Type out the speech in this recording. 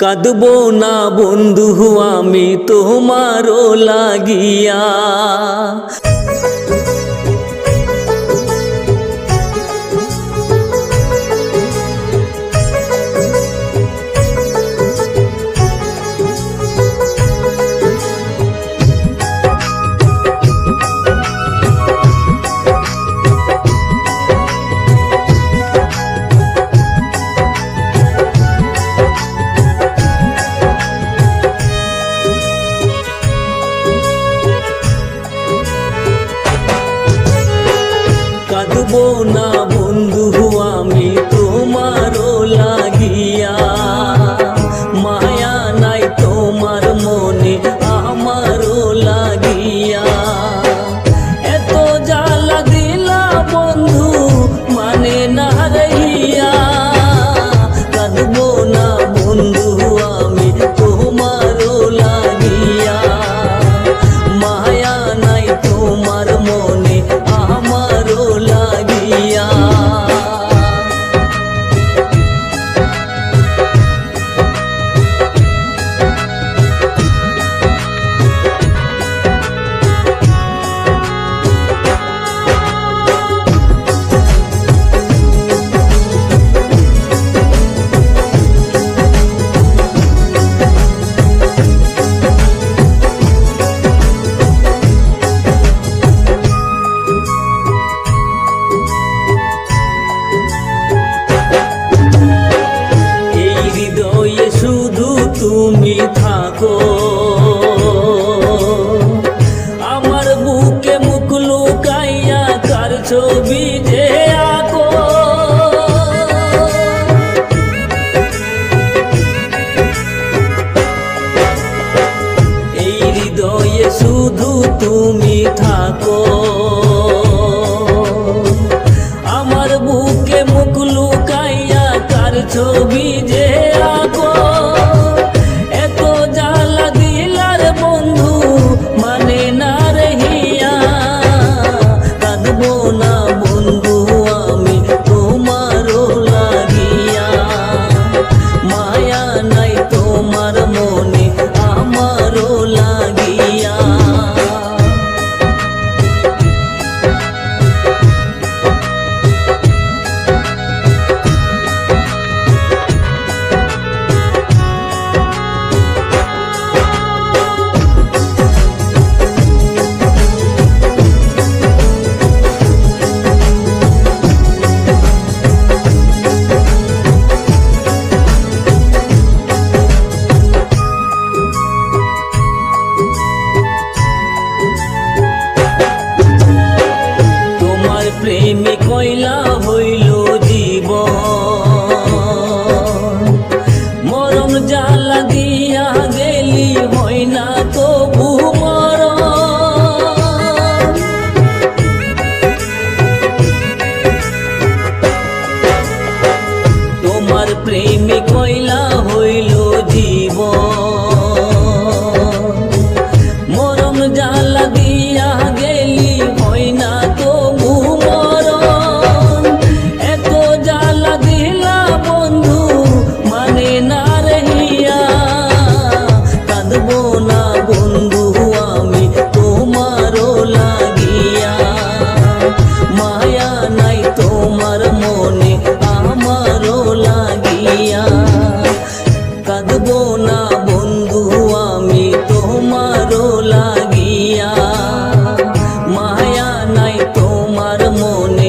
কাঁদব না বন্ধু আমি তোমারও লাগিয়া। রাখব না ছবি যে আঁকো। এই হৃদয়ে শুধু তুমি থাকো। আমার বুকে মুখ লুকাইয়া তার ছবি তোমার প্রেমে কয়লা হইল তোমার মনে